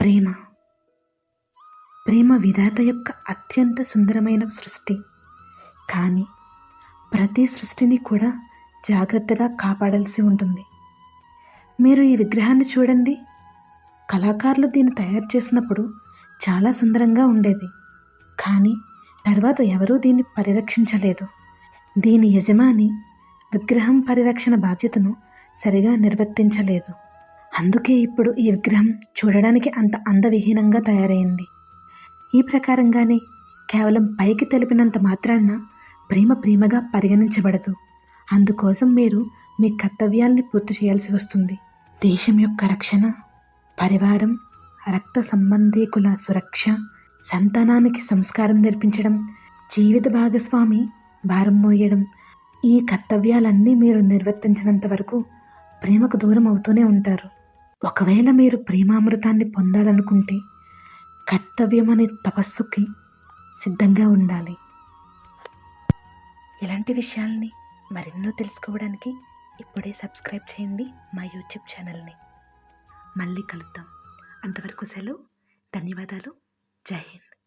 ప్రేమ. ప్రేమ విధాత యొక్క అత్యంత సుందరమైన సృష్టి. కానీ ప్రతి సృష్టిని కూడా జాగ్రత్తగా కాపాడాల్సి ఉంటుంది. మీరు ఈ విగ్రహాన్ని చూడండి. కళాకారులు దీన్ని తయారు చేసినప్పుడు చాలా సుందరంగా ఉండేది. కానీ తర్వాత ఎవరూ దీన్ని పరిరక్షించలేదు. దీని యజమాని విగ్రహం పరిరక్షణ బాధ్యతను సరిగా నిర్వర్తించలేదు. అందుకే ఇప్పుడు ఈ విగ్రహం చూడడానికి అంత అందవిహీనంగా తయారైంది. ఈ ప్రకారంగానే కేవలం పైకి తెలిపినంత మాత్రాన ప్రేమ ప్రేమగా పరిగణించబడదు. అందుకోసం మీరు మీ కర్తవ్యాల్ని పూర్తి చేయాల్సి వస్తుంది. దేశం యొక్క రక్షణ పరివారం రక్త సంబంధీకుల సురక్ష సంతానానికి సంస్కారం నేర్పించడం జీవిత భాగస్వామి భారం మోయడం ఈ కర్తవ్యాలన్నీ మీరు నిర్వర్తించినంత వరకు ప్రేమకు దూరం అవుతూనే ఉంటారు. ఒకవేళ మీరు ప్రేమామృతాన్ని పొందాలనుకుంటే కర్తవ్యం అనే తపస్సుకి సిద్ధంగా ఉండాలి. ఇలాంటి విషయాల్ని మరెన్నో తెలుసుకోవడానికి ఇప్పుడే సబ్స్క్రైబ్ చేయండి మా యూట్యూబ్ ఛానల్ని. మళ్ళీ కలుద్దాం. అంతవరకు సెలవు. ధన్యవాదాలు. జై హింద్.